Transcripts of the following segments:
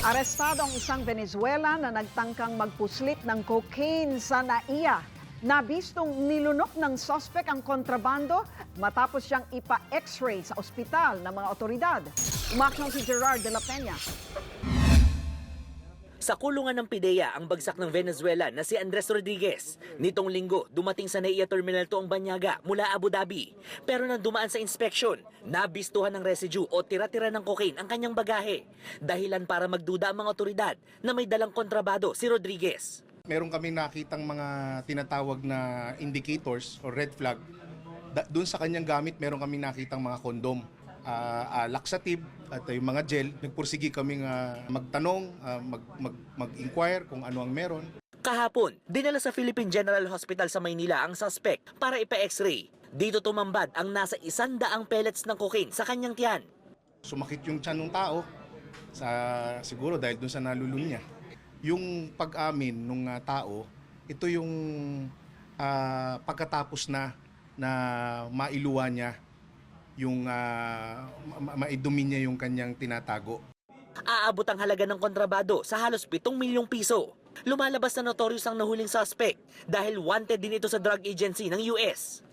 Arestado ang isang Venezuela na nagtangkang magpuslit ng cocaine sa NAIA. Nabistong nilunok ng sospek ang kontrabando matapos siyang ipa-x-ray sa ospital ng mga otoridad. Umaksyon si Gerard de la Peña. Sa kulungan ng PIDEA ang bagsak ng Venezuela na si Andres Rodriguez. Nitong linggo, dumating sa NAIA Terminal 2 ang Banyaga mula Abu Dhabi. Pero nang dumaan sa inspeksyon, nabistuhan ng residue o tira-tira ng cocaine ang kanyang bagahe. Dahilan para magduda ang mga otoridad na may dalang kontrabado si Rodriguez. meron kami nakitang mga tinatawag na indicators or red flag. Doon sa kanyang gamit, meron kami nakitang mga kondom, ah, ah, laxative at yung mga gel. Nagpursigi kami nga magtanong, ah, mag, mag, mag-inquire kung ano ang meron. Kahapon, dinala sa Philippine General Hospital sa Maynila ang suspect para ipa-x-ray. Dito tumambad ang nasa isandaang pellets ng cocaine sa kanyang tiyan. Sumakit yung tiyan ng tao, sa, siguro dahil doon sa nalulun niya. Yung pag-amin ng tao, ito yung ah, pagkatapos na na mailuwa niya yung ah, ma- ma- maidumi niya yung kanyang tinatago. Aabot ang halaga ng kontrabado sa halos 7 milyong piso. Lumalabas na notorious ang nahuling suspect dahil wanted din ito sa drug agency ng US.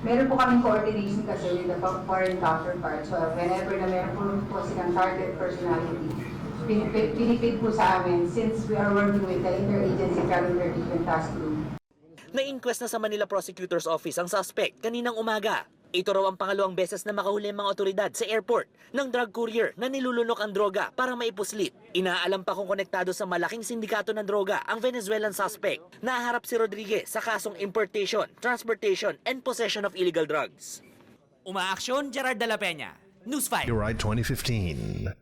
Meron po kaming coordination kasi with the foreign counterpart. So whenever na meron po, silang target personality, pinipid, po sa amin since we are working with the Interagency Crime Interdiction Task Group. Na-inquest na sa Manila Prosecutor's Office ang suspect kaninang umaga. Ito raw ang pangalawang beses na makahuli ang mga otoridad sa airport ng drug courier na nilulunok ang droga para maipuslit. Inaalam pa kung konektado sa malaking sindikato ng droga ang Venezuelan suspect. Naharap si Rodriguez sa kasong importation, transportation, and possession of illegal drugs. Umaaksyon, Gerard de la Peña. News 5. Ride 2015.